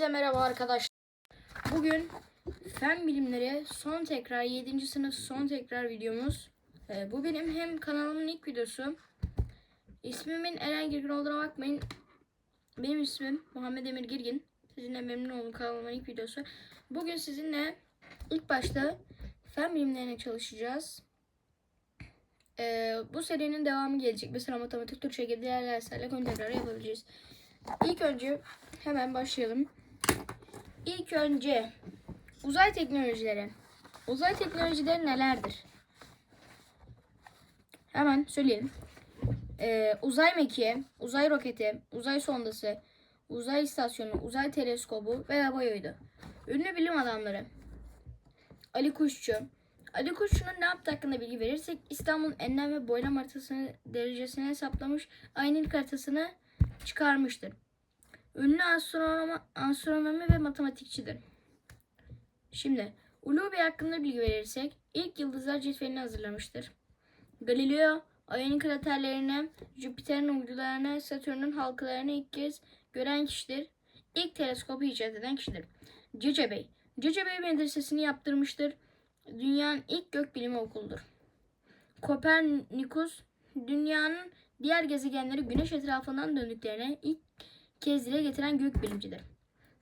Herkese merhaba arkadaşlar. Bugün fen bilimleri son tekrar 7. sınıf son tekrar videomuz. Ee, bu benim hem kanalımın ilk videosu. İsmimin Eren Girgin olduğuna bakmayın. Benim ismim Muhammed Emir Girgin. Sizinle memnun oldum kanalımın ilk videosu. Bugün sizinle ilk başta fen bilimlerine çalışacağız. Ee, bu serinin devamı gelecek. Mesela matematik, Türkçe gibi diğer derslerle konu tekrar yapabileceğiz. İlk önce hemen başlayalım. İlk önce uzay teknolojileri. Uzay teknolojileri nelerdir? Hemen söyleyelim. Ee, uzay mekiği, uzay roketi, uzay sondası, uzay istasyonu, uzay teleskobu ve yolu. Ünlü bilim adamları. Ali Kuşçu. Ali Kuşçu'nun ne yaptığı hakkında bilgi verirsek İstanbul'un enlem ve boylam haritasını derecesini hesaplamış, ilk haritasını çıkarmıştır. Ünlü astronomi, astronomi ve matematikçidir. Şimdi Ulu Bey hakkında bilgi verirsek ilk yıldızlar cetvelini hazırlamıştır. Galileo ayın kraterlerini, Jüpiter'in uydularını, Satürn'ün halkalarını ilk kez gören kişidir. İlk teleskopu icat eden kişidir. Cece Bey. Cece Bey medresesini yaptırmıştır. Dünyanın ilk gökbilimi okuludur. Kopernikus dünyanın diğer gezegenleri güneş etrafından döndüklerine ilk kez dile getiren gök bilimcidir.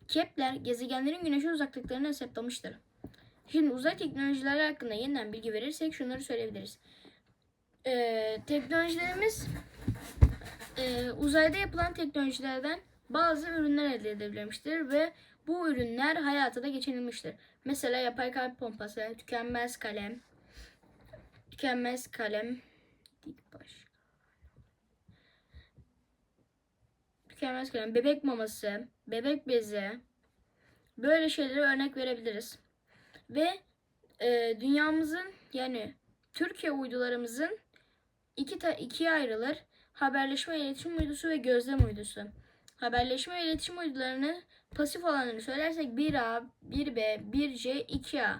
Kepler gezegenlerin güneşe uzaklıklarını hesaplamıştır. Şimdi uzay teknolojileri hakkında yeniden bilgi verirsek şunları söyleyebiliriz. Ee, teknolojilerimiz e, uzayda yapılan teknolojilerden bazı ürünler elde edilebilmiştir ve bu ürünler hayata da geçirilmiştir. Mesela yapay kalp pompası, tükenmez kalem, tükenmez kalem, dik baş, tükenmez kalem, bebek maması, bebek bezi, böyle şeylere örnek verebiliriz. Ve e, dünyamızın yani Türkiye uydularımızın iki ta, ikiye ayrılır. Haberleşme iletişim uydusu ve gözlem uydusu. Haberleşme ve iletişim uydularını pasif olanları söylersek 1A, 1B, 1C, 2A.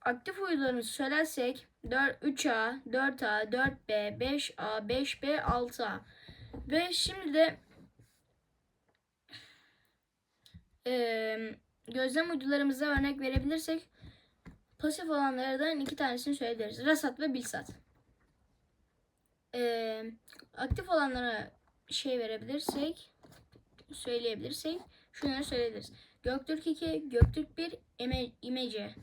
Aktif uydularımızı söylersek 4, 3A, 4A, 4B, 5A, 5B, 6A. Ve şimdi de eee gözlem uydularımıza örnek verebilirsek pasif olanlardan iki tanesini söyleyebiliriz. Rasat ve Bilsat. Ee, aktif olanlara şey verebilirsek söyleyebilirsek şunları söyleyebiliriz. Göktürk 2, Göktürk 1, İme, İmece.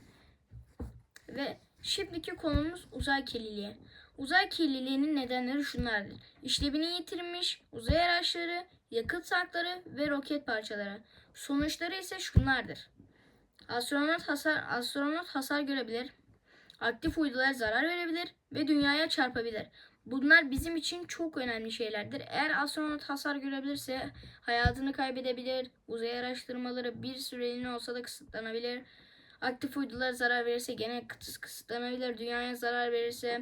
Ve şimdiki konumuz uzay kirliliği. Uzay kirliliğinin nedenleri şunlardır. İşlevini yitirmiş uzay araçları, yakıt tankları ve roket parçaları. Sonuçları ise şunlardır. Astronot hasar, astronot hasar görebilir. Aktif uydular zarar verebilir ve dünyaya çarpabilir. Bunlar bizim için çok önemli şeylerdir. Eğer astronot hasar görebilirse hayatını kaybedebilir. Uzay araştırmaları bir süreliğine olsa da kısıtlanabilir. Aktif uydular zarar verirse gene kıs- kısıtlanabilir. Dünyaya zarar verirse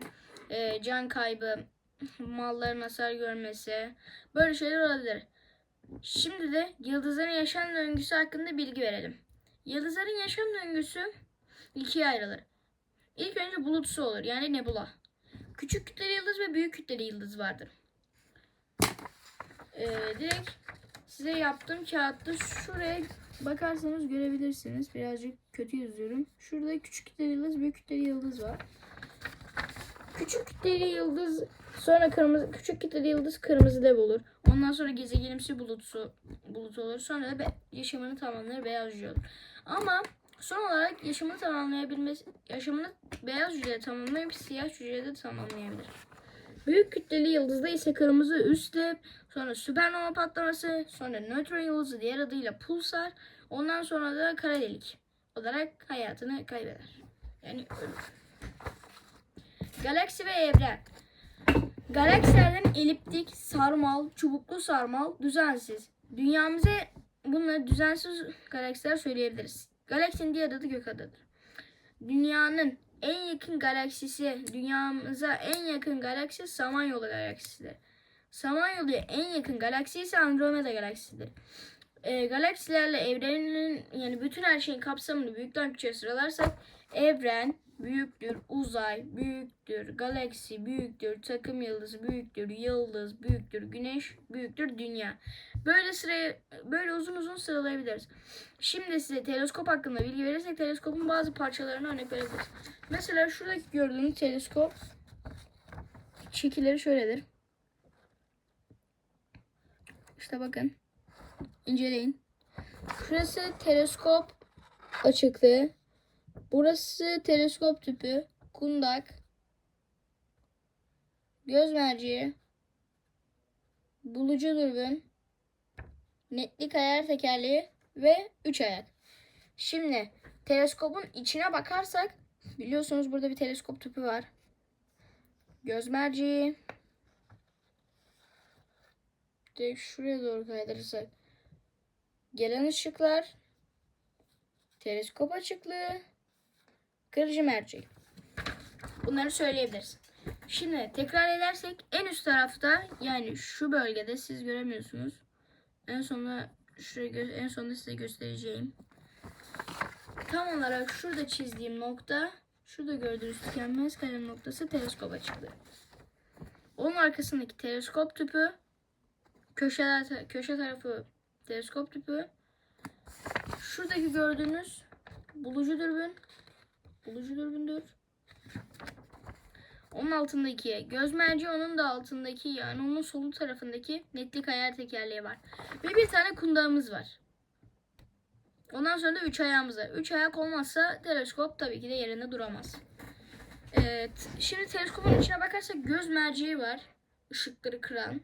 e, can kaybı, malların hasar görmesi böyle şeyler olabilir. Şimdi de yıldızların yaşam döngüsü hakkında bilgi verelim. Yıldızların yaşam döngüsü ikiye ayrılır. İlk önce bulutsu olur yani nebula. Küçük kütleli yıldız ve büyük kütleli yıldız vardır. Ee, direkt size yaptığım kağıtta şuraya bakarsanız görebilirsiniz. Birazcık kötü yazıyorum. Şurada küçük kütleli yıldız, büyük kütleli yıldız var. Küçük kütleli yıldız sonra kırmızı küçük kütleli yıldız kırmızı dev olur. Ondan sonra gezegenimsi bulutsu bulut olur. Sonra da be, yaşamını tamamlar beyaz hücre olur. Ama son olarak yaşamını tamamlayabilmesi yaşamını beyaz hücrede tamamlayıp siyah hücrede tamamlayabilir. Büyük kütleli yıldızda ise kırmızı üst dev, sonra süpernova patlaması, sonra nötron yıldızı diğer adıyla pulsar, ondan sonra da kara delik olarak hayatını kaybeder. Yani ölür. Galaksi ve evren. Galaksilerden eliptik, sarmal, çubuklu sarmal, düzensiz. Dünyamıza bunları düzensiz galaksiler söyleyebiliriz. Galaksinin diğer adı gök adıdır. Dünyanın en yakın galaksisi, dünyamıza en yakın galaksi Samanyolu galaksisidir. Samanyolu'ya en yakın galaksi ise Andromeda galaksisidir. Ee, galaksilerle evrenin yani bütün her şeyin kapsamını büyükten küçüğe sıralarsak evren, büyüktür uzay, büyüktür galaksi, büyüktür takım yıldızı, büyüktür yıldız, büyüktür güneş, büyüktür dünya. Böyle sıraya böyle uzun uzun sıralayabiliriz. Şimdi size teleskop hakkında bilgi verirsek teleskopun bazı parçalarına örnek verebiliriz. Mesela şuradaki gördüğünüz teleskop şekilleri şöyledir. İşte bakın. İnceleyin. Şurası teleskop açıklığı. Burası teleskop tüpü, kundak, göz merceği, bulucu dürbün, netlik ayar tekerleği ve üç ayak. Şimdi teleskopun içine bakarsak biliyorsunuz burada bir teleskop tüpü var. Göz merceği. Direkt şuraya doğru kaydırırsak gelen ışıklar, teleskop açıklığı, kırıcı mercek. Bunları söyleyebiliriz. Şimdi tekrar edersek en üst tarafta yani şu bölgede siz göremiyorsunuz. En sonunda şuraya en sonunda size göstereceğim. Tam olarak şurada çizdiğim nokta şurada gördüğünüz tükenmez kalem noktası teleskop açıklığı. Onun arkasındaki teleskop tüpü köşeler köşe tarafı teleskop tüpü. Şuradaki gördüğünüz bulucu dürbün bulucu dürbündür. Onun altındaki göz merci, onun da altındaki yani onun solu tarafındaki netlik ayar tekerleği var. Ve bir tane kundağımız var. Ondan sonra da üç ayağımız var. Üç ayak olmazsa teleskop tabii ki de yerinde duramaz. Evet. Şimdi teleskopun içine bakarsak göz merceği var. Işıkları kıran.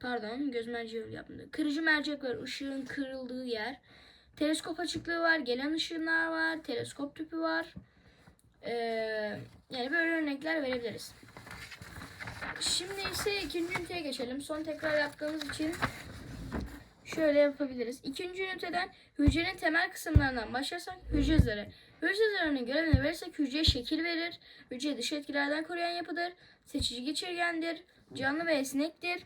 Pardon göz merceği yapmadı. Kırıcı mercek var. ışığın kırıldığı yer. Teleskop açıklığı var. Gelen ışınlar var. Teleskop tüpü var. Ee, yani böyle örnekler verebiliriz. Şimdi ise ikinci üniteye geçelim. Son tekrar yaptığımız için şöyle yapabiliriz. İkinci üniteden hücrenin temel kısımlarından başlarsak hücre zarı. Hücre zarının görevini verirsek hücreye şekil verir. Hücre dış etkilerden koruyan yapıdır. Seçici geçirgendir. Canlı ve esnektir.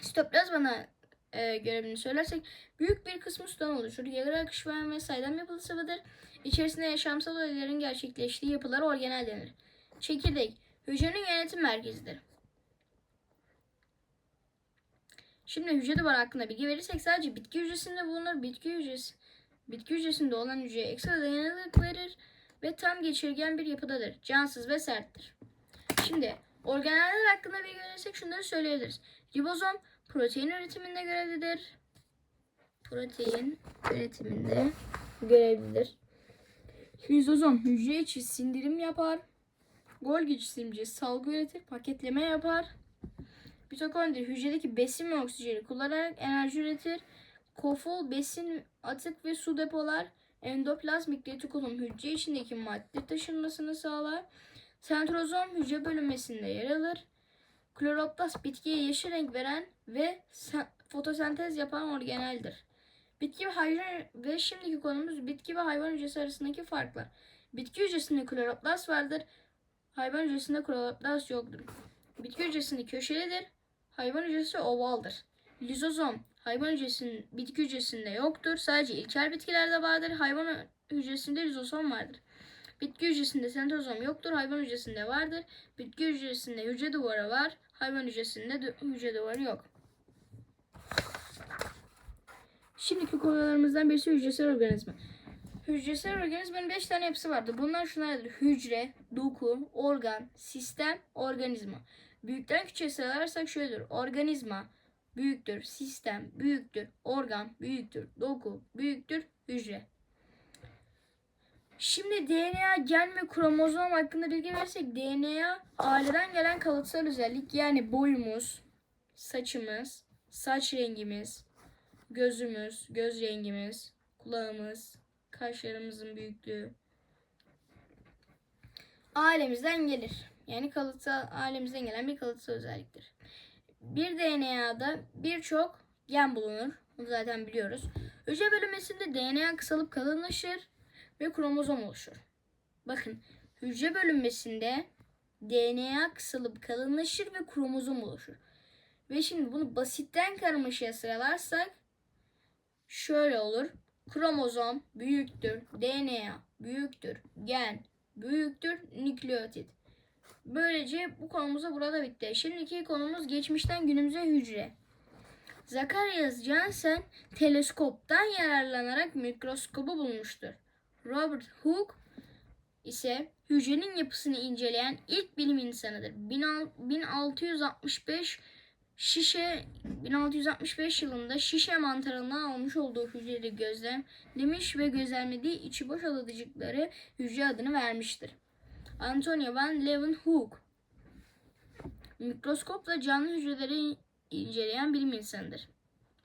Sitoplazmanın e, görevini söylersek büyük bir kısmı sudan oluşur. Yarı akış veren ve saydam yapılı sıvıdır. İçerisinde yaşamsal olayların gerçekleştiği yapılar organel denir. Çekirdek hücrenin yönetim merkezidir. Şimdi hücre duvarı hakkında bilgi verirsek sadece bitki hücresinde bulunur. Bitki hücresi bitki hücresinde olan hücreye ekstra dayanıklılık verir ve tam geçirgen bir yapıdadır. Cansız ve serttir. Şimdi organeller hakkında bilgi verirsek şunları söyleyebiliriz. Ribozom protein üretiminde görevlidir. Protein üretiminde görevlidir. Lizozom hücre içi sindirim yapar. Golgi cisimci salgı üretir, paketleme yapar. Mitokondri hücredeki besin ve oksijeni kullanarak enerji üretir. Kofol besin, atık ve su depolar. Endoplazmik retikulum hücre içindeki madde taşınmasını sağlar. Sentrozom hücre bölünmesinde yer alır. Kloroplast bitkiye yeşil renk veren ve sen- fotosentez yapan organeldir. Bitki ve hayvan ve şimdiki konumuz bitki ve hayvan hücresi arasındaki farklar. Bitki hücresinde kloroplast vardır. Hayvan hücresinde kloroplast yoktur. Bitki hücresinde köşelidir. Hayvan hücresi ovaldır. Lizozom hayvan hücresinin bitki hücresinde yoktur. Sadece ilkel bitkilerde vardır. Hayvan hücresinde lizozom vardır. Bitki hücresinde sentrozom yoktur. Hayvan hücresinde vardır. Bitki hücresinde hücre duvarı var. Hayvan hücresinde hücre duvarı yok. Şimdiki konularımızdan birisi hücresel organizma. Hücresel organizmanın 5 tane yapısı vardır. Bunlar şunlardır. Hücre, doku, organ, sistem, organizma. Büyükten küçüğe sıralarsak şöyledir. Organizma büyüktür, sistem büyüktür, organ büyüktür, doku büyüktür, hücre. Şimdi DNA, gen ve kromozom hakkında bilgi verirsek DNA aileden gelen kalıtsal özellik yani boyumuz, saçımız, saç rengimiz, gözümüz, göz rengimiz, kulağımız, kaşlarımızın büyüklüğü ailemizden gelir. Yani kalıtsal ailemizden gelen bir kalıtsal özelliktir. Bir DNA'da birçok gen bulunur. Bunu zaten biliyoruz. Hücre bölünmesinde DNA kısalıp kalınlaşır ve kromozom oluşur. Bakın hücre bölünmesinde DNA kısalıp kalınlaşır ve kromozom oluşur. Ve şimdi bunu basitten karmaşaya sıralarsak şöyle olur. Kromozom büyüktür, DNA büyüktür, gen büyüktür nükleotit. Böylece bu konumuz da burada bitti. Şimdiki konumuz geçmişten günümüze hücre. Zacharias Janssen teleskoptan yararlanarak mikroskobu bulmuştur. Robert Hooke ise hücrenin yapısını inceleyen ilk bilim insanıdır. 1665 şişe 1665 yılında şişe mantarından almış olduğu hücreleri gözlemlemiş ve gözlemlediği içi boş alıcıkları hücre adını vermiştir. Antonio van Leeuwenhoek mikroskopla canlı hücreleri inceleyen bilim insanıdır.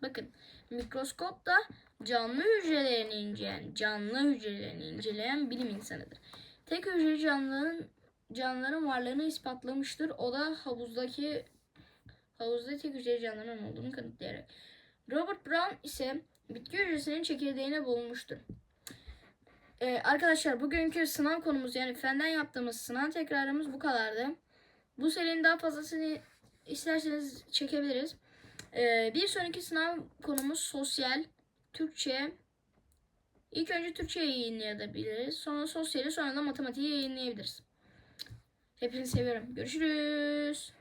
Bakın mikroskopla canlı hücrelerini inceleyen, canlı hücrelerini inceleyen bilim insanıdır. Tek hücreli canlıların canlıların varlığını ispatlamıştır. O da havuzdaki havuzda tek hücreli canlıların olduğunu kanıtlayarak. Robert Brown ise bitki hücresinin çekirdeğine bulunmuştur. Ee, arkadaşlar bugünkü sınav konumuz yani fenden yaptığımız sınav tekrarımız bu kadardı. Bu serinin daha fazlasını isterseniz çekebiliriz. Ee, bir sonraki sınav konumuz sosyal, Türkçe. İlk önce Türkçe yayınlayabiliriz. Sonra sosyali sonra da matematiği yayınlayabiliriz. Hepinizi seviyorum. Görüşürüz.